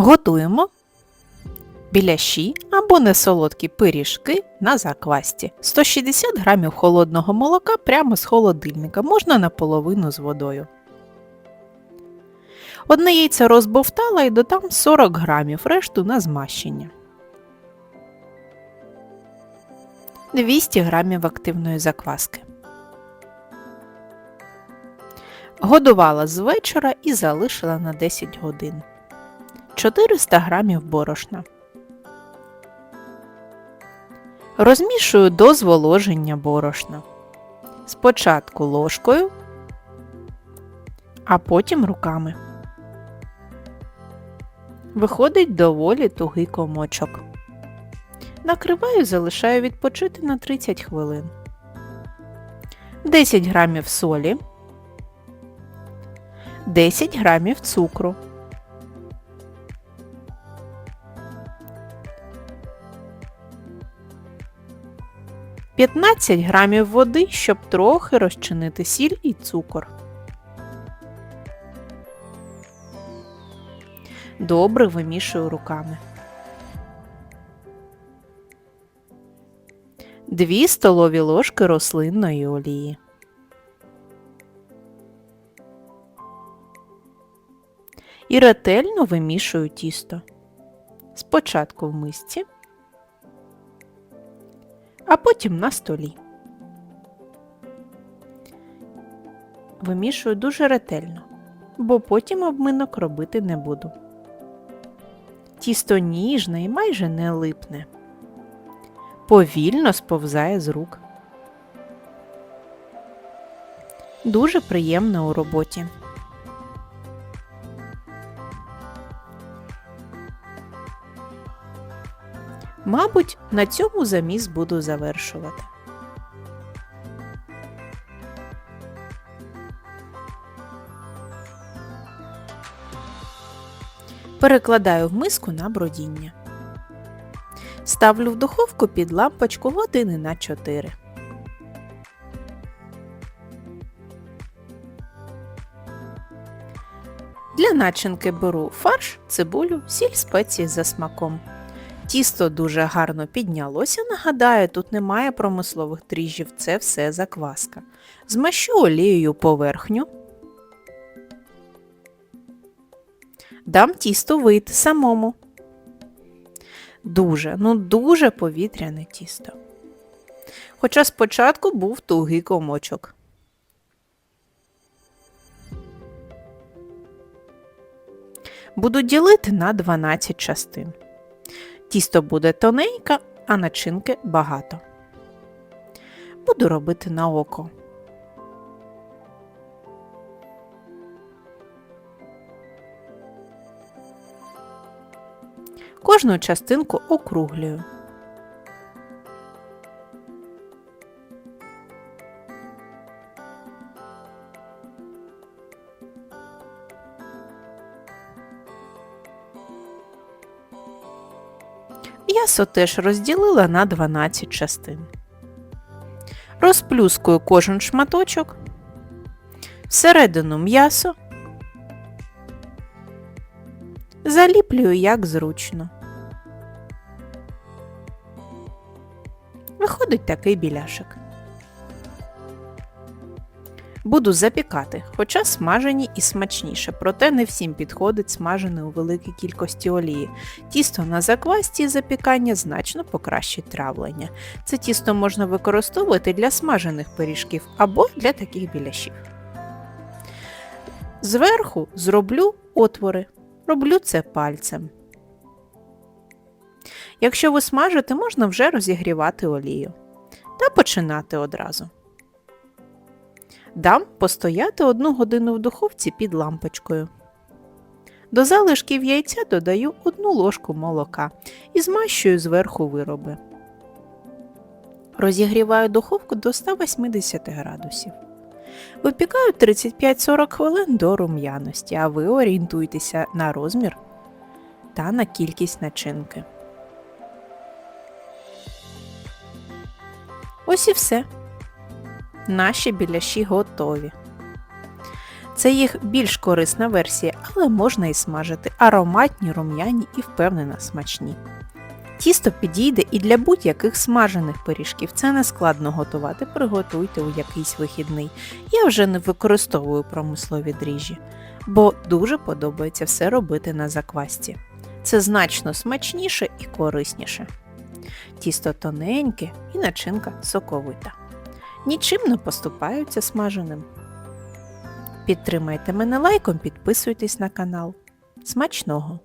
Готуємо біляші або несолодкі пиріжки на заквасті. 160 г холодного молока прямо з холодильника, можна наполовину з водою. Одне яйце розбовтала і додам 40 грамів, решту на змащення. 200 грамів активної закваски. Годувала з вечора і залишила на 10 годин. 400 грамів борошна. Розмішую до зволоження борошна. Спочатку ложкою, а потім руками. Виходить доволі тугий комочок. Накриваю, залишаю відпочити на 30 хвилин. 10 грамів солі, 10 грамів цукру. П'ятнадцять грамів води, щоб трохи розчинити сіль і цукор. Добре вимішую руками. 2 столові ложки рослинної олії. І ретельно вимішую тісто. Спочатку в мисці, а потім на столі. Вимішую дуже ретельно, бо потім обминок робити не буду. Тісто ніжне і майже не липне. Повільно сповзає з рук. Дуже приємно у роботі. Мабуть, на цьому заміс буду завершувати. Перекладаю в миску на бродіння. Ставлю в духовку під лампочку години на 4. Для начинки беру фарш, цибулю, сіль спеції за смаком. Тісто дуже гарно піднялося, нагадаю, тут немає промислових дріжджів, це все закваска. Змащу олією поверхню. Дам тісто вийти самому. Дуже, ну дуже повітряне тісто. Хоча спочатку був тугий комочок. Буду ділити на 12 частин. Тісто буде тоненьке, а начинки багато. Буду робити на око. Кожну частинку округлюю. М'ясо теж розділила на 12 частин. Розплюскую кожен шматочок, всередину м'ясо, заліплюю як зручно. Виходить такий біляшик. Буду запікати, хоча смажені і смачніше, проте не всім підходить смажене у великій кількості олії. Тісто на заквасті і запікання значно покращить травлення. Це тісто можна використовувати для смажених пиріжків або для таких біляшів. Зверху зроблю отвори. Роблю це пальцем. Якщо ви смажите, можна вже розігрівати олію та починати одразу. Дам постояти одну годину в духовці під лампочкою. До залишків яйця додаю одну ложку молока і змащую зверху вироби. Розігріваю духовку до 180 градусів. Випікаю 35-40 хвилин до рум'яності, а ви орієнтуйтеся на розмір та на кількість начинки. Ось і все. Наші біляші готові. Це їх більш корисна версія, але можна і смажити. Ароматні, рум'яні і впевнено смачні. Тісто підійде і для будь-яких смажених пиріжків. Це не складно готувати, приготуйте у якийсь вихідний. Я вже не використовую промислові дріжджі, бо дуже подобається все робити на заквасті. Це значно смачніше і корисніше. Тісто тоненьке і начинка соковита. Нічим не поступаються смаженим. Підтримайте мене лайком, підписуйтесь на канал. Смачного!